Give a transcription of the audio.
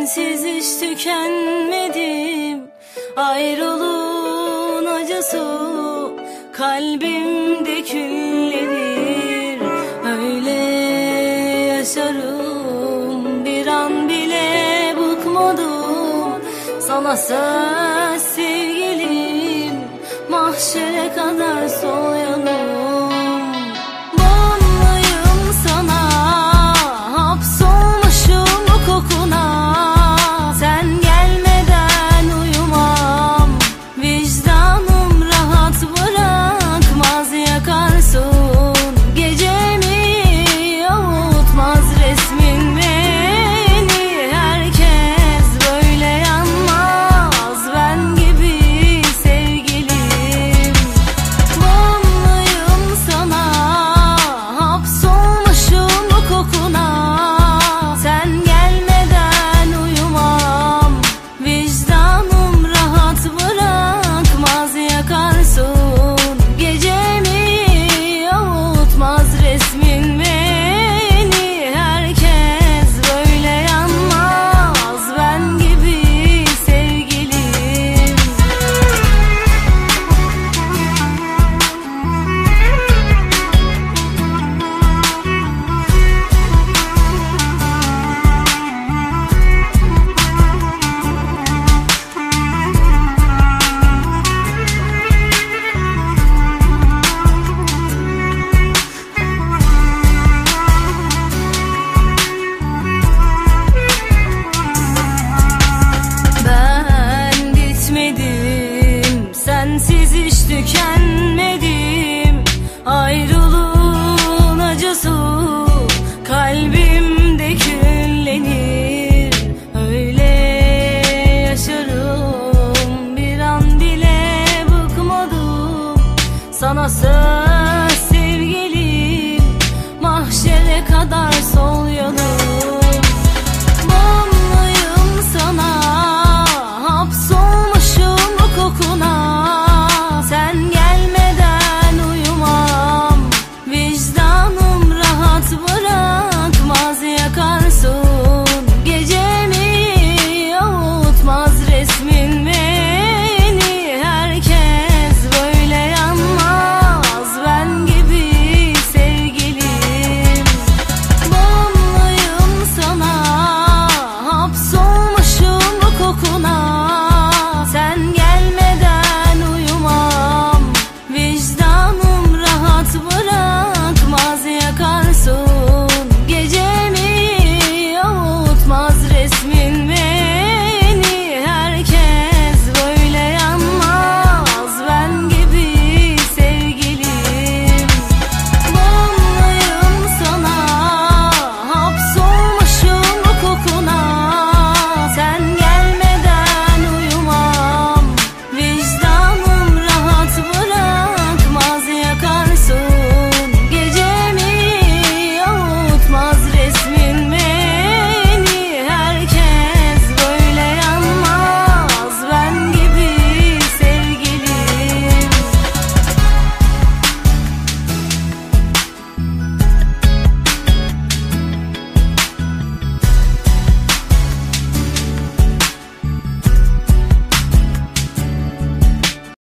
Sensiz hiç tükenmedim. Ayrılığın acısı Kalbimde küllenir. Öyle yaşarım Bir an bile bıkmadım. Sana söz sevgilim Mahşere kadar son tüken